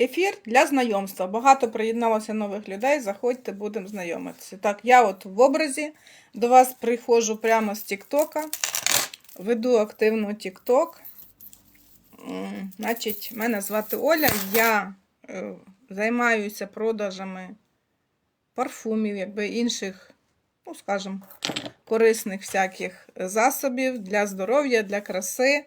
Ефір для знайомства. Багато приєдналося нових людей. Заходьте, будемо знайомитися. Так, я от в образі до вас приходжу прямо з Тіктока. Веду активно Тікток. Значить, мене звати Оля. Я е, займаюся продажами парфумів, якби інших, ну, скажімо, корисних всяких засобів для здоров'я, для краси.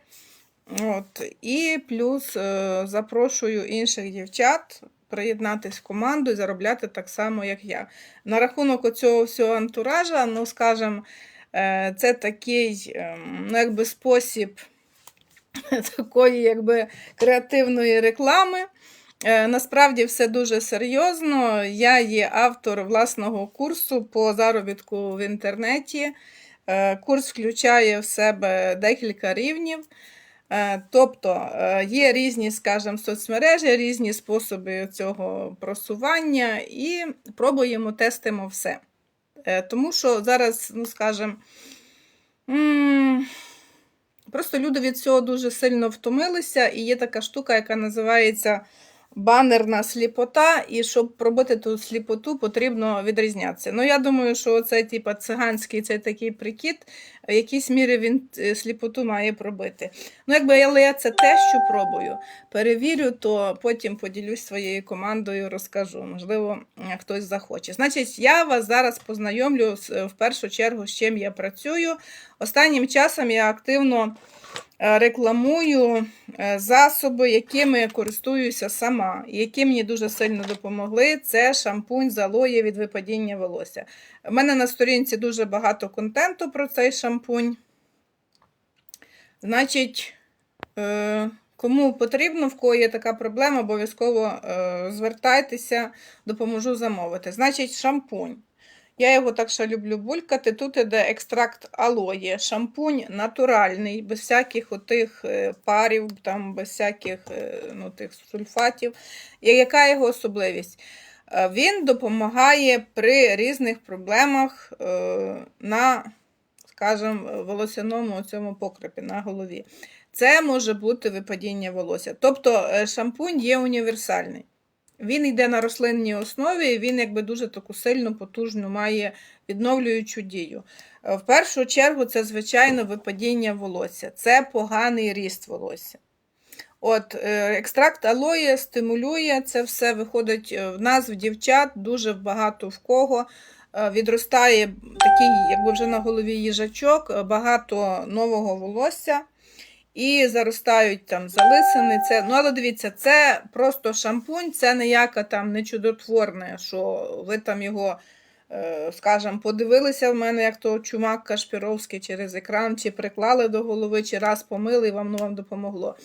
От. І плюс е, запрошую інших дівчат приєднатись в команду і заробляти так само, як я. На рахунок оцього всього антуража, ну, скажімо, е, це такий ем, ну, якби спосіб такої якби, креативної реклами. Е, Насправді все дуже серйозно. Я є автор власного курсу по заробітку в інтернеті. Курс включає в себе декілька рівнів. Е, Тобто е, є різні, скажімо, соцмережі, різні способи цього просування, і пробуємо, тестимо все. Е, Тому що зараз, ну скажімо, просто люди від цього дуже сильно втомилися, і є така штука, яка називається банерна сліпота, і щоб пробити ту сліпоту, потрібно відрізнятися. Ну, я думаю, що цей типу, циганський цей такий прикид, в якійсь мірі він е, сліпоту має пробити. Ну, якби але я це те, що пробую. Перевірю, то потім поділюсь своєю командою, розкажу. Можливо, е, хтось захоче. Значить, я вас зараз познайомлю е, в першу чергу, з чим я працюю. Останнім часом я активно рекламую е, засоби, якими я користуюся сама, які мені дуже сильно допомогли. Це шампунь з алоє від випадіння волосся. У мене на сторінці дуже багато контенту про цей шампунь. Значить, е, кому потрібно, в кого є така проблема, обов'язково е, звертайтеся, допоможу замовити. Значить, шампунь. Я його так ще люблю булькати. Тут іде екстракт алоє, шампунь натуральний, без всяких отих е, парів, там, без всяких е, ну, тих сульфатів. І яка його особливість? Е, Він допомагає при різних проблемах на, скажімо, волосяному цьому покрипі на голові. Це може бути випадіння волосся. Тобто шампунь є універсальний. Він йде на рослинній основі, і він якби дуже таку сильну, потужну має відновлюючу дію. Е, В першу чергу, це, звичайно, випадіння волосся, це поганий ріст волосся. От, е, екстракт алоє стимулює це все, виходить е, в нас, в дівчат, дуже багато в кого. Відростає такий, якби вже на голові їжачок, багато нового волосся і заростають там залисини. Це, ну, але дивіться, це просто шампунь, це ніяка там не чудотворне, що ви там його, е, скажімо, подивилися в мене, як то чумак Кашпіровський через екран, чи приклали до голови, чи раз помили, і вам, ну, вам допомогло.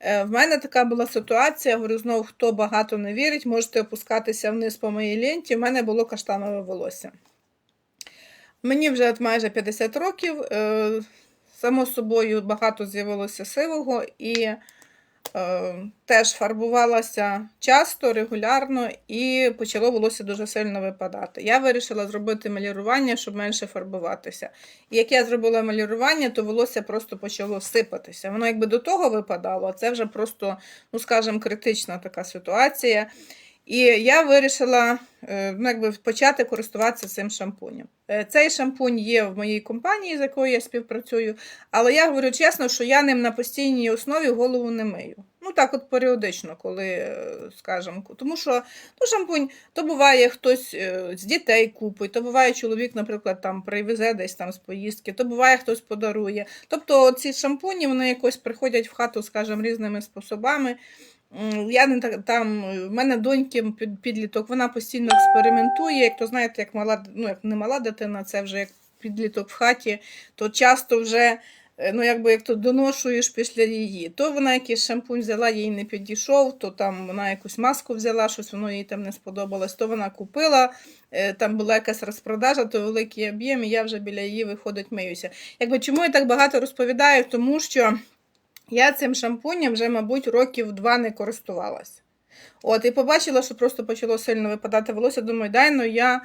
Е, В мене така була ситуація, говорю, знову, хто багато не вірить, можете опускатися вниз по моїй ленті. В мене було каштанове волосся. Мені вже майже 50 років. Само собою багато з'явилося сивого і е, теж фарбувалася часто, регулярно, і почало волосся дуже сильно випадати. Я вирішила зробити малірування, щоб менше фарбуватися. І як я зробила малірування, то волосся просто почало сипатися. Воно якби до того випадало, а це вже просто, ну скажімо, критична така ситуація. І я вирішила е, ну, якби, почати користуватися цим шампунем. Е, Цей шампунь є в моїй компанії, з якою я співпрацюю, але я говорю чесно, що я ним на постійній основі голову не мию. Ну так, от періодично, коли, е, скажімо, тому що ну, шампунь, то буває хтось з дітей купить, то буває чоловік, наприклад, там привезе десь там з поїздки, то буває хтось подарує. Тобто ці шампуні вони якось приходять в хату, скажімо, різними способами. Я не там, е, в мене доньки під- підліток, вона постійно експериментує. Як то знаєте, як мала, ну як не мала дитина, це вже як підліток в хаті, то часто вже е, ну якби як то доношуєш після її. То вона якийсь шампунь взяла, їй не підійшов, то там вона якусь маску взяла, щось воно їй там не сподобалось, то вона купила. е, Там була якась розпродажа, то великий об'єм, і я вже біля її виходить миюся. Якби чому я так багато розповідаю? Тому що. Я цим шампунем вже, мабуть, років два не користувалася. От, і побачила, що просто почало сильно випадати волосся. Думаю, дай ну я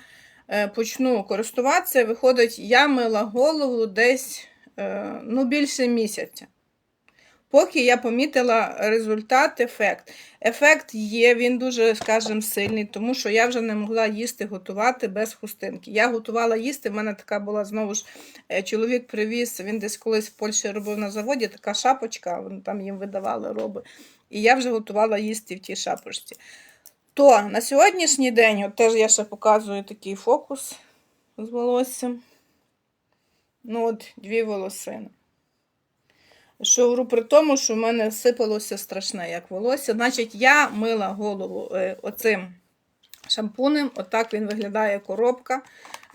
е, почну користуватися. Виходить, я мила голову десь е, ну, більше місяця. Поки я помітила результат, ефект. Ефект є, він дуже, скажімо, сильний, тому що я вже не могла їсти, готувати без хустинки. Я готувала їсти, в мене така була знову ж е, чоловік привіз, він десь колись в Польщі робив на заводі, така шапочка, там їм видавали роби. І я вже готувала їсти в тій шапочці. То на сьогоднішній день, от теж я ще показую такий фокус з волоссям. Ну, от дві волосини. Говорю при тому, що в мене сипалося страшне, як волосся. Значить, я мила голову е, оцим шампунем. Отак він виглядає коробка.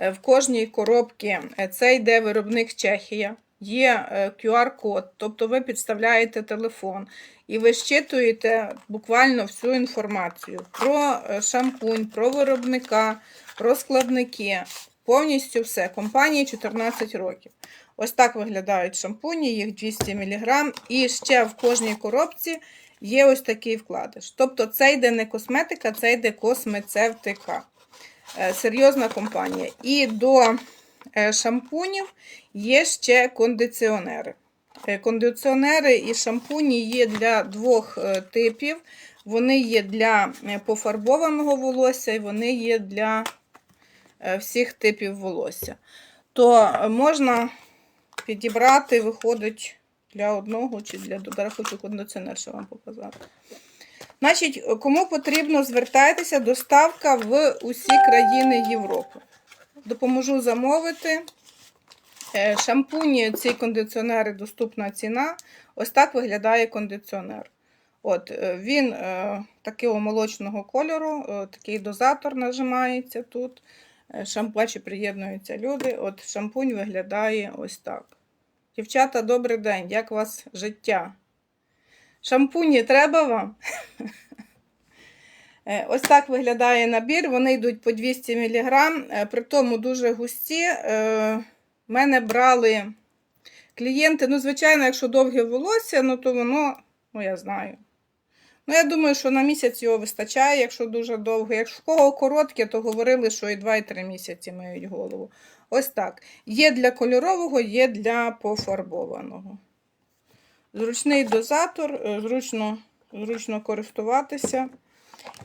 Е, В кожній коробці е, це йде виробник Чехія. Є QR-код, тобто ви підставляєте телефон і ви щитуєте буквально всю інформацію про шампунь, про виробника, про складники. Повністю все. Компанії 14 років. Ось так виглядають шампуні, їх 200 мг. І ще в кожній коробці є ось такий вкладиш. Тобто це йде не косметика, це йде космецевтика. Е, Серйозна компанія. І до е, шампунів є ще кондиціонери. Е, Кондиціонери і шампуні є для двох типів. Вони є для пофарбованого волосся і вони є для всіх типів волосся. То можна підібрати, виходить, для одного чи для Зараз хочу кондиціонер ще вам показати. Значить, кому потрібно, звертайтеся, доставка в усі країни Європи. Допоможу замовити. Е, Шампуні, ці кондиціонери, доступна ціна. Ось так виглядає кондиціонер. От, е, він е, такого молочного кольору, е, такий дозатор нажимається тут. Е, Шампачі приєднуються люди. От шампунь виглядає ось так. Дівчата, добрий день, як у вас життя? Шампуні треба вам? Е, Ось так виглядає набір. Вони йдуть по 200 мг, при тому дуже густі. Е, мене брали клієнти. Ну, звичайно, якщо довге волосся, ну то воно, ну я знаю. Ну, я думаю, що на місяць його вистачає, якщо дуже довго. Якщо в кого коротке, то говорили, що і 2-3 місяці мають голову. Ось так. Є для кольорового, є для пофарбованого. Зручний дозатор, е, зручно, зручно користуватися.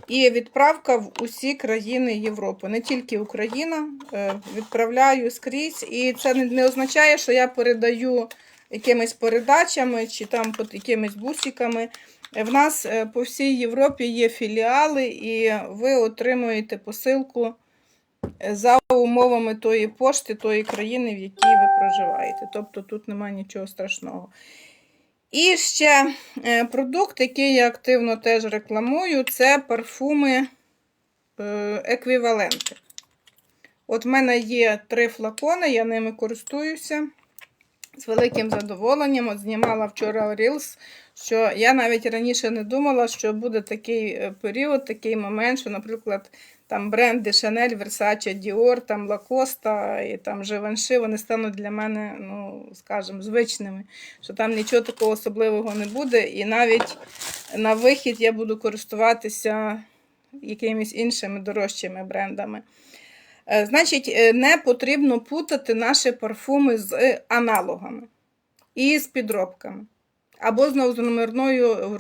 І відправка в усі країни Європи, не тільки Україна. Е, Відправляю скрізь. І це не, означає, що я передаю якимись передачами чи там під якимись бусиками. В нас е, по всій Європі є філіали, і ви отримуєте посилку е, за умовами тої пошти, тої країни, в якій ви проживаєте. Тобто тут немає нічого страшного. І ще е, продукт, який я активно теж рекламую, це парфуми еквіваленти. От в мене є три флакони, я ними користуюся з великим задоволенням. От знімала вчора Reels, що я навіть раніше не думала, що буде такий е, період, такий момент, що, наприклад, там бренди Chanel, Versace, Dior, там Lacoste і там Givenchy, вони стануть для мене, ну, скажімо, звичними, що там нічого такого особливого не буде. І навіть на вихід я буду користуватися якимись іншими дорожчими брендами. Е, Значить, е, не потрібно путати наші парфуми з аналогами і з підробками. Або з номерною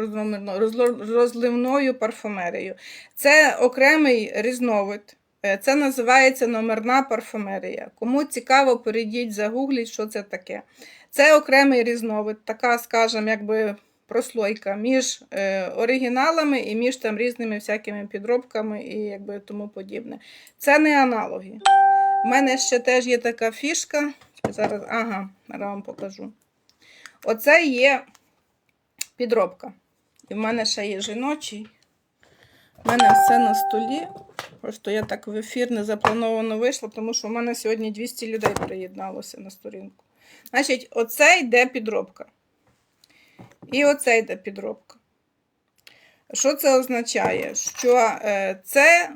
розливною парфумерією. Це окремий різновид. Е, Це називається номерна парфумерія. Кому цікаво, перейдіть, загугліть, що це таке. Це окремий різновид, така, скажімо, якби прослойка між е, оригіналами і між там різними всякими підробками і якби тому подібне. Це не аналоги. У мене ще теж є така фішка. Зараз, ага, зараз вам покажу. Оце є підробка. І в мене ще є жіночий. У мене все на столі. Просто я так в ефір не заплановано вийшла, тому що в мене сьогодні 200 людей приєдналося на сторінку. Значить, оце йде підробка. І оце йде підробка. Що це означає? Що е, це,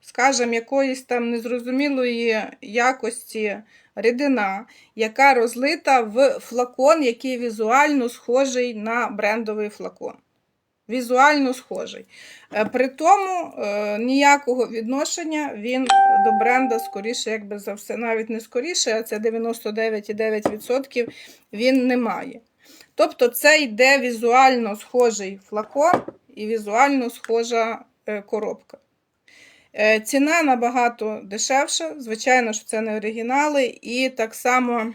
скажімо, якоїсь там незрозумілої якості рідина, яка розлита в флакон, який візуально схожий на брендовий флакон. Візуально схожий. Е, При тому е, ніякого відношення він до бренда, скоріше, якби за все, навіть не скоріше, а це 99,9% він не має. Тобто це йде візуально схожий флакон і візуально схожа е, коробка. Е, Ціна набагато дешевша, звичайно, що це не оригінали, і так само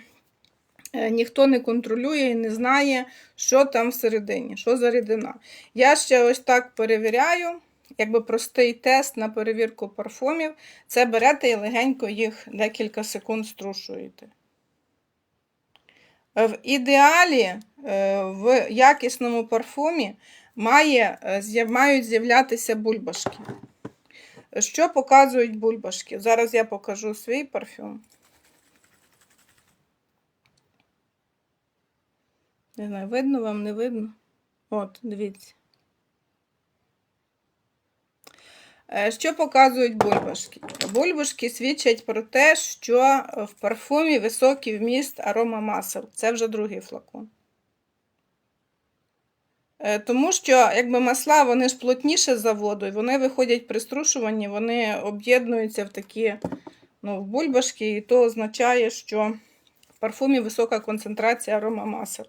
е, ніхто не контролює і не знає, що там всередині, що за рідина. Я ще ось так перевіряю, якби простий тест на перевірку парфумів. Це берете і легенько їх декілька секунд струшуєте. В ідеалі е, в якісному парфумі має, е, мають з'являтися бульбашки. Що показують бульбашки? Зараз я покажу свій парфюм. Не знаю, видно вам, не видно? От, дивіться. Е, Що показують бульбашки? Бульбашки свідчать про те, що в парфумі високий вміст аромамасел. Це вже другий флакон. Е, Тому що якби масла вони ж плотніше за воду, і вони виходять при струшуванні, вони об'єднуються в такі ну, в бульбашки, і то означає, що в парфумі висока концентрація аромамасел.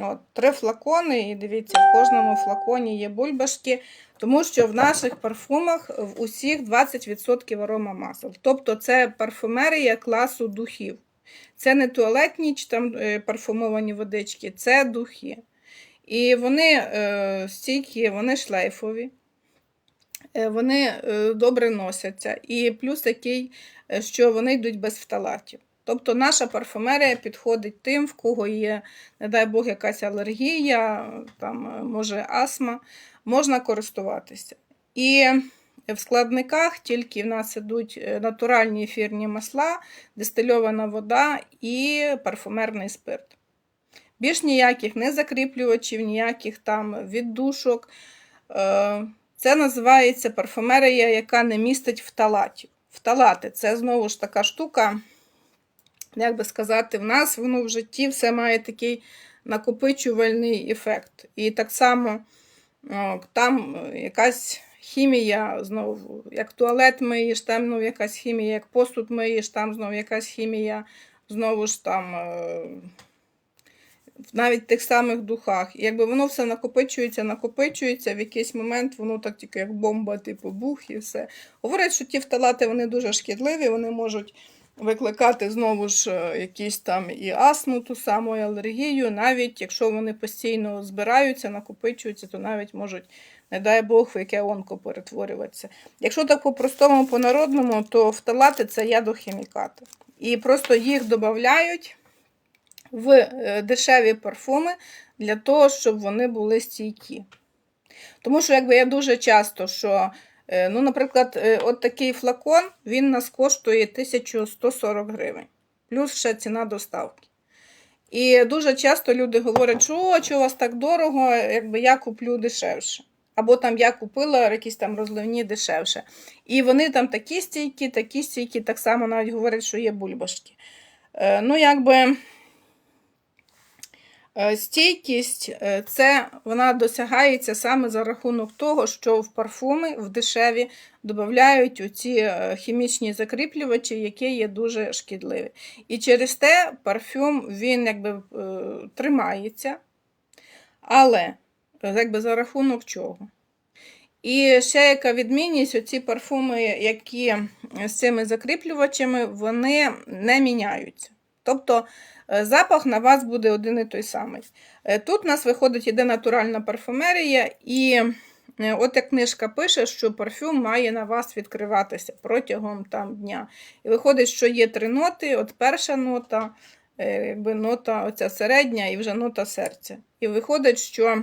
От, три флакони, і дивіться, в кожному флаконі є бульбашки, тому що в наших парфумах в усіх 20% аромамасел. Тобто це парфумерія класу духів. Це не туалетні чи там е, парфумовані водички, це духи. І вони е, стійкі, вони шлейфові, е, вони е, добре носяться. І плюс такий, е, що вони йдуть без фталатів. Тобто наша парфумерія підходить тим, в кого є, не дай Бог, якась алергія, там, е, може астма, можна користуватися. І в складниках тільки в нас ідуть е, натуральні ефірні масла, дистильована вода і парфумерний спирт. Більш ніяких не закріплювачів, ніяких там віддушок. Е, Це називається парфумерія, яка не містить фталатів. Фталати це знову ж така штука, як би сказати, в нас воно в житті все має такий накопичувальний ефект. І так само там якась хімія, знову, як туалет миєш, там знову якась хімія, як посуд миєш, там знову якась хімія, знову ж там. е, навіть в тих самих духах. І якби воно все накопичується, накопичується, в якийсь момент воно так тільки як бомба, типу бух і все. Говорять, що ті фталати вони дуже шкідливі, вони можуть викликати знову ж е, якісь там і астму, ту саму і алергію, навіть якщо вони постійно збираються, накопичуються, то навіть можуть, не дай Бог, в яке онко перетворюватися. Якщо так по-простому, по-народному, то фталати це ядохімікати. І просто їх додають в е, дешеві парфуми для того, щоб вони були стійкі. Тому що, якби я дуже часто, що, ну, наприклад, е, от такий флакон, він нас коштує 1140 гривень, плюс ще ціна доставки. І дуже часто люди говорять, що у вас так дорого, якби я куплю дешевше. Або там я купила якісь там розливні дешевше. І вони там такі стійкі, такі стійкі, так само навіть говорять, що є бульбашки. Е, Ну, якби. Е, Стійкість е, це вона досягається саме за рахунок того, що в парфуми в дешеві додають оці е, хімічні закріплювачі, які є дуже шкідливі. І через те парфюм він якби тримається, але якби за рахунок чого. І ще яка відмінність, оці парфуми, які з цими закріплювачами, вони не міняються. Тобто запах на вас буде один і той самий. Е, Тут у нас виходить іде натуральна парфумерія, і е, от як книжка пише, що парфюм має на вас відкриватися протягом там, дня. І виходить, що є три ноти: от перша нота, е, якби нота оця середня і вже нота серця. І виходить, що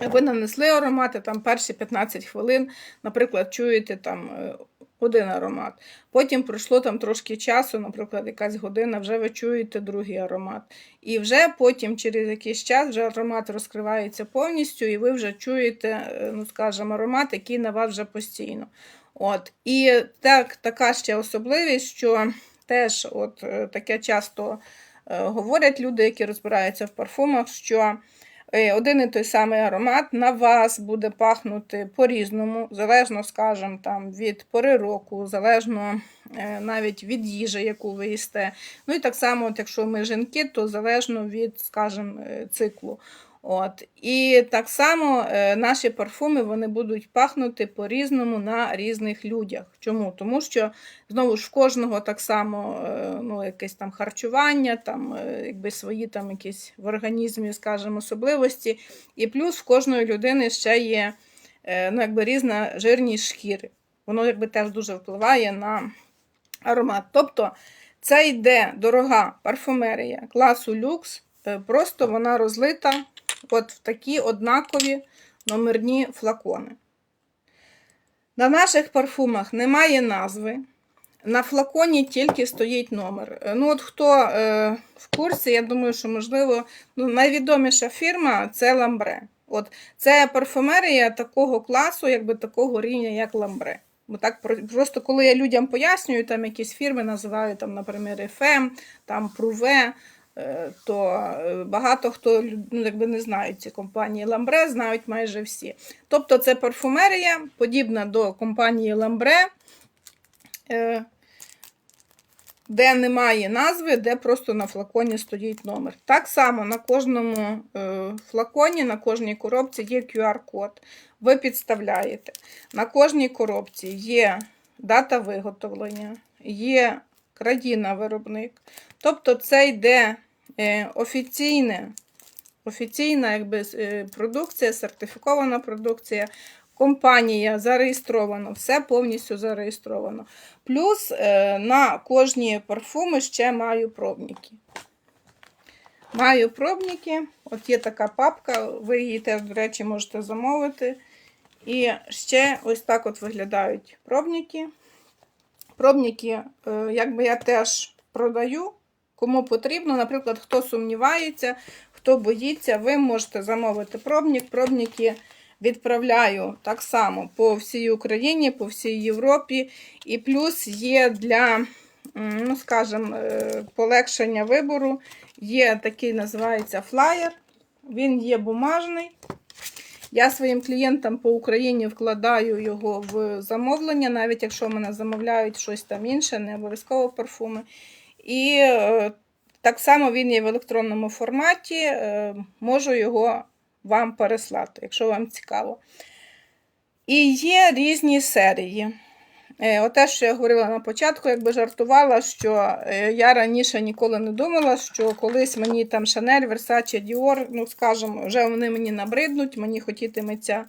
ви нанесли аромати там перші 15 хвилин, наприклад, чуєте там е, один аромат. Потім пройшло там трошки часу, наприклад, якась година, вже ви чуєте другий аромат. І вже потім, через якийсь час, вже аромат розкривається повністю, і ви вже чуєте, е, ну скажімо, аромат, який на вас вже постійно. От. І так, така ще особливість, що теж от е, таке часто е, говорять люди, які розбираються в парфумах, що один і той самий аромат на вас буде пахнути по-різному, залежно, скажімо, там, від пори року, залежно е, навіть від їжі, яку ви їсте. Ну і так само, от, якщо ми жінки, то залежно від, скажімо, е, циклу. От. І так само е, наші парфуми вони будуть пахнути по-різному на різних людях. Чому? Тому що знову ж в кожного так само е, ну, якесь там харчування, там, е, якби свої там якісь в організмі, скажімо, особливості. І плюс в кожної людини ще є ну, якби різна жирність шкіри. Воно якби теж дуже впливає на аромат. Тобто це йде дорога парфумерія класу люкс, просто вона розлита от в такі однакові номерні флакони. На наших парфумах немає назви. На флаконі тільки стоїть номер. Ну, от хто е, в курсі, я думаю, що можливо ну, найвідоміша фірма це Ламбре. От це парфумерія такого класу, якби такого рівня, як Ламбре. Бо так просто коли я людям пояснюю, там якісь фірми називаю, там, наприклад, FM, там Пруве, то е, багато хто ну, якби не знають ці компанії Ламбре, знають майже всі. Тобто це парфумерія, подібна до компанії Ламбре, е, де немає назви, де просто на флаконі стоїть номер. Так само на кожному е, флаконі, на кожній коробці є QR-код. Ви підставляєте. На кожній коробці є дата виготовлення, є країна виробник. Тобто це йде е, офіційне, офіційна якби, е, продукція, сертифікована продукція. Компанія зареєстрована, все повністю зареєстровано. Плюс е, на кожні парфуми ще маю пробники. Маю пробники. От є така папка, ви її теж, до речі, можете замовити. І ще ось так от виглядають пробники. Пробники, е, якби я теж продаю. Кому потрібно, наприклад, хто сумнівається, хто боїться, ви можете замовити пробник. Пробники відправляю так само по всій Україні, по всій Європі. І плюс є для, ну, скажімо, е, полегшення вибору. Є такий, називається флаєр. Він є бумажний. Я своїм клієнтам по Україні вкладаю його в замовлення, навіть якщо мене замовляють щось там інше, не обов'язково парфуми. І е, так само він є в електронному форматі, е, можу його вам переслати, якщо вам цікаво. І є різні серії. Е, Оте, що я говорила на початку, якби жартувала, що я раніше ніколи не думала, що колись мені там Шанель, Versace, Dior, ну скажімо, вже вони мені набриднуть, мені хотітиметься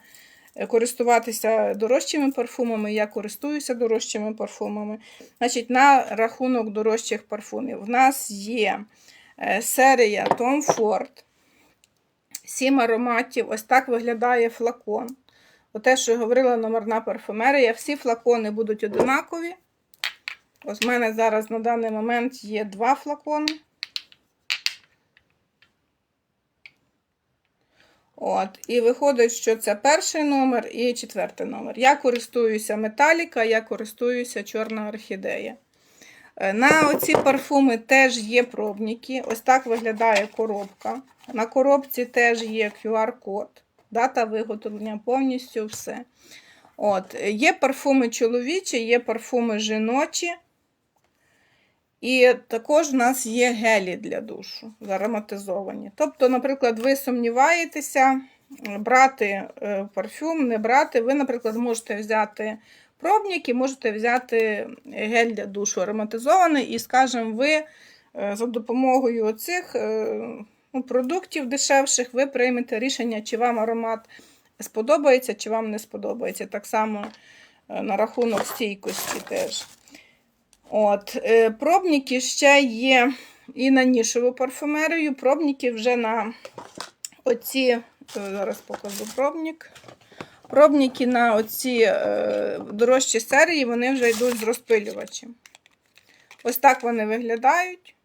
користуватися дорожчими парфумами, я користуюся дорожчими парфумами. Значить, на рахунок дорожчих парфумів. В нас є е, серія Tom Ford, сім ароматів. Ось так виглядає флакон. Оте, що говорила, номерна парфумерія. Всі флакони будуть одинакові. Ось в мене зараз на даний момент є два флакони. От, і виходить, що це перший номер і четвертий номер. Я користуюся металіка, я користуюся чорна орхідея. Е, На оці парфуми теж є пробники. Ось так виглядає коробка. На коробці теж є QR-код, дата виготовлення, повністю все. От, е, є парфуми чоловічі, є парфуми жіночі. І також в нас є гелі для душу, ароматизовані. Тобто, наприклад, ви сумніваєтеся, е, брати е, парфюм, не брати. Ви, наприклад, можете взяти пробник і можете взяти гель для душу ароматизований, і, скажімо, ви е, за допомогою оцих е, ну, продуктів дешевших ви приймете рішення, чи вам аромат сподобається, чи вам не сподобається. Так само е, на рахунок стійкості теж. От, е, Пробники ще є і на нішеву парфумерію. Пробники вже на оці, е, зараз покажу пробник. Пробники на оці е, дорожчі серії, вони вже йдуть з розпилювачем. Ось так вони виглядають.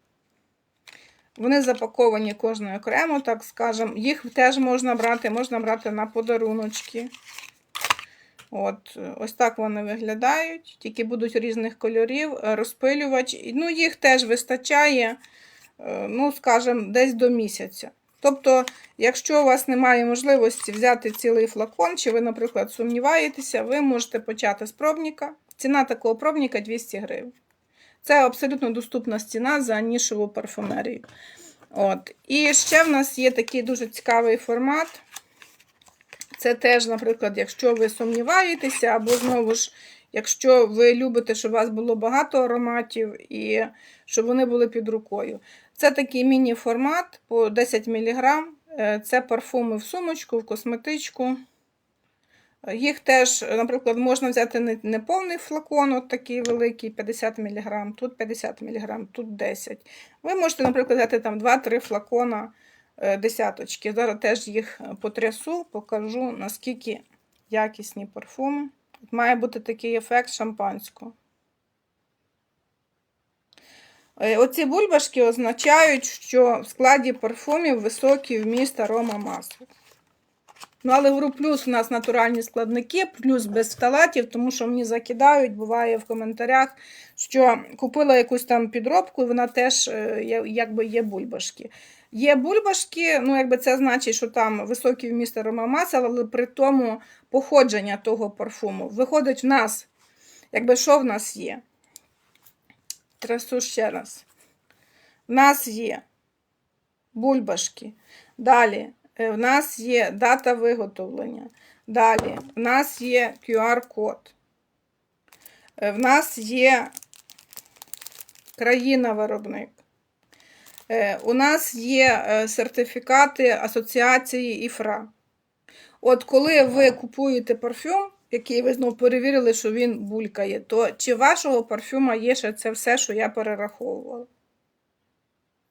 Вони запаковані кожною окремо, так скажемо. Їх теж можна брати, можна брати на подаруночки. От, ось так вони виглядають, тільки будуть різних кольорів, е, розпилювач. Ну, їх теж вистачає, е, ну, скажімо, десь до місяця. Тобто, якщо у вас немає можливості взяти цілий флакон, чи ви, наприклад, сумніваєтеся, ви можете почати з пробника. Ціна такого пробника 200 гривень. Це абсолютно доступна ціна за нішову парфумерію. От. І ще в нас є такий дуже цікавий формат. Це теж, наприклад, якщо ви сумніваєтеся, або знову ж, якщо ви любите, щоб у вас було багато ароматів і щоб вони були під рукою. Це такий міні-формат по 10 мг. Це парфуми в сумочку, в косметичку. Їх теж, наприклад, можна взяти не, повний флакон, от такий великий, 50 мг, тут 50 мг, тут 10 Ви можете, наприклад, взяти там 2-3 флакона е, десяточки. Зараз теж їх потрясу, покажу, наскільки якісні парфуми. Має бути такий ефект шампанського. Е, Оці бульбашки означають, що в складі парфумів високий вміст арома масла. Ну, але говорю, плюс у нас натуральні складники, плюс без фталатів, тому що мені закидають, буває в коментарях, що купила якусь там підробку, і вона теж е, якби є бульбашки. Є бульбашки, ну якби це значить, що там високий вміст аромамасла, але при тому походження того парфуму. Виходить, в нас, якби що в нас є? Трасу ще раз. В нас є бульбашки. Далі е, в нас є дата виготовлення. Далі в нас є QR-код. Е, В нас є країна-виробник. Е, У нас є е, сертифікати Асоціації ІФРА. От коли ви купуєте парфюм, який ви знову перевірили, що він булькає, то чи вашого парфюма є ще це все, що я перераховувала?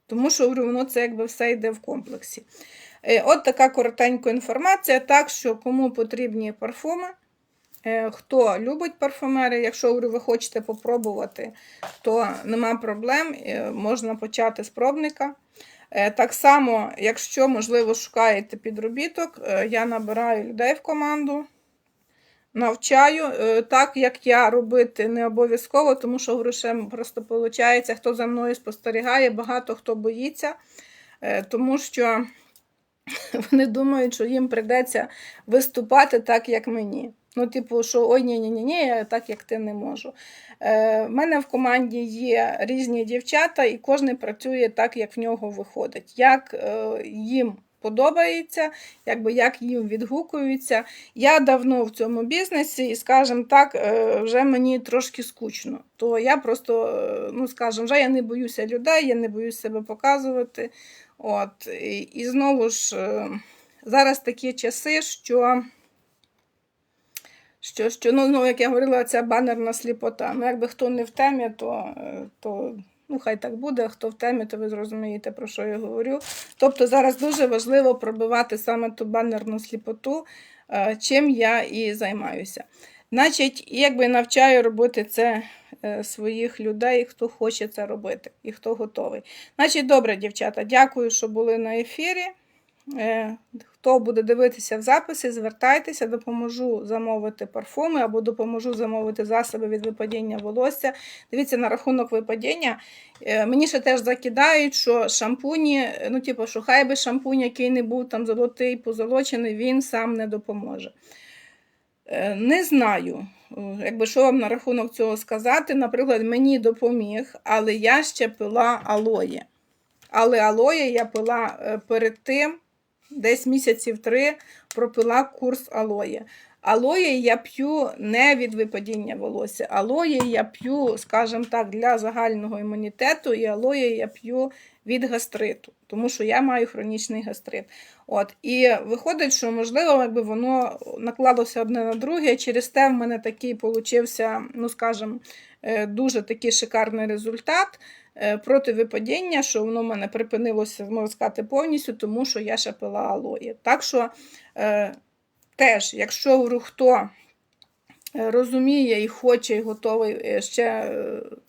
Тому що воно це якби все йде в комплексі. Е, От така коротенька інформація. Так що кому потрібні парфуми, хто любить парфумери, якщо говорю, ви хочете попробувати, то нема проблем, е, можна почати з пробника. Е, Так само, якщо, можливо, шукаєте підробіток, е, я набираю людей в команду, навчаю. Е, Так, як я робити не обов'язково, тому що ще просто виходить, хто за мною спостерігає, багато хто боїться, е, тому що вони думають, що їм прийдеться виступати так, як мені. Ну, типу, що ой, ні, ні, ні, ні, я так як ти не можу. Е, в мене в команді є різні дівчата, і кожен працює так, як в нього виходить. Як е, їм подобається, якби як їм відгукуються. Я давно в цьому бізнесі, і, скажімо так, е, вже мені трошки скучно. То я просто, е, ну скажімо, вже я не боюся людей, я не боюсь себе показувати. От, і, і знову ж, е, зараз такі часи, що. Що, що ну, ну, як я говорила, ця банерна сліпота. Ну, якби хто не в темі, то, е, то ну, хай так буде, хто в темі, то ви зрозумієте, про що я говорю. Тобто зараз дуже важливо пробивати саме ту банерну сліпоту, е, чим я і займаюся. Значить, якби навчаю робити це е, своїх людей, хто хоче це робити і хто готовий. Значить, добре, дівчата, дякую, що були на ефірі. Е, Хто буде дивитися в записі, звертайтеся, допоможу замовити парфуми або допоможу замовити засоби від випадіння волосся. Дивіться, на рахунок випадіння. е, Мені ще теж закидають, що шампуні, ну, типу, що хай би шампунь, який не був там золотий, позолочений, він сам не допоможе. Е, Не знаю, е, якби що вам на рахунок цього сказати. Наприклад, мені допоміг, але я ще пила алоє. Але алоє я пила е, перед тим, десь місяців три пропила курс алоє. Алоє я п'ю не від випадіння волосся. Алоє я п'ю, скажімо так, для загального імунітету, і алоє я п'ю від гастриту, тому що я маю хронічний гастрит. От, і виходить, що можливо, якби воно накладалося одне на друге. Через те в мене такий получився, ну скажімо, е, дуже такий шикарний результат проти випадіння, що воно в мене припинилося, можна сказати, повністю, тому що я ще пила алоє. Так що е, теж, якщо хто е, розуміє і хоче, і готовий е, ще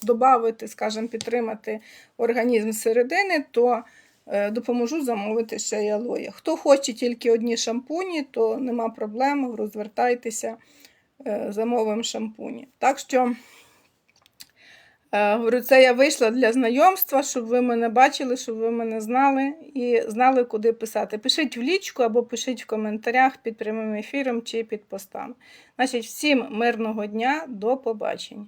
додати, скажімо, підтримати організм середини, то е, допоможу замовити ще й алоє. Хто хоче тільки одні шампуні, то нема проблем, розвертайтеся, е, замовимо шампуні. Так що Е, Говорю, це я вийшла для знайомства, щоб ви мене бачили, щоб ви мене знали і знали, куди писати. Пишіть в лічку або пишіть в коментарях під прямим ефіром чи під постами. Значить, всім мирного дня, до побачення.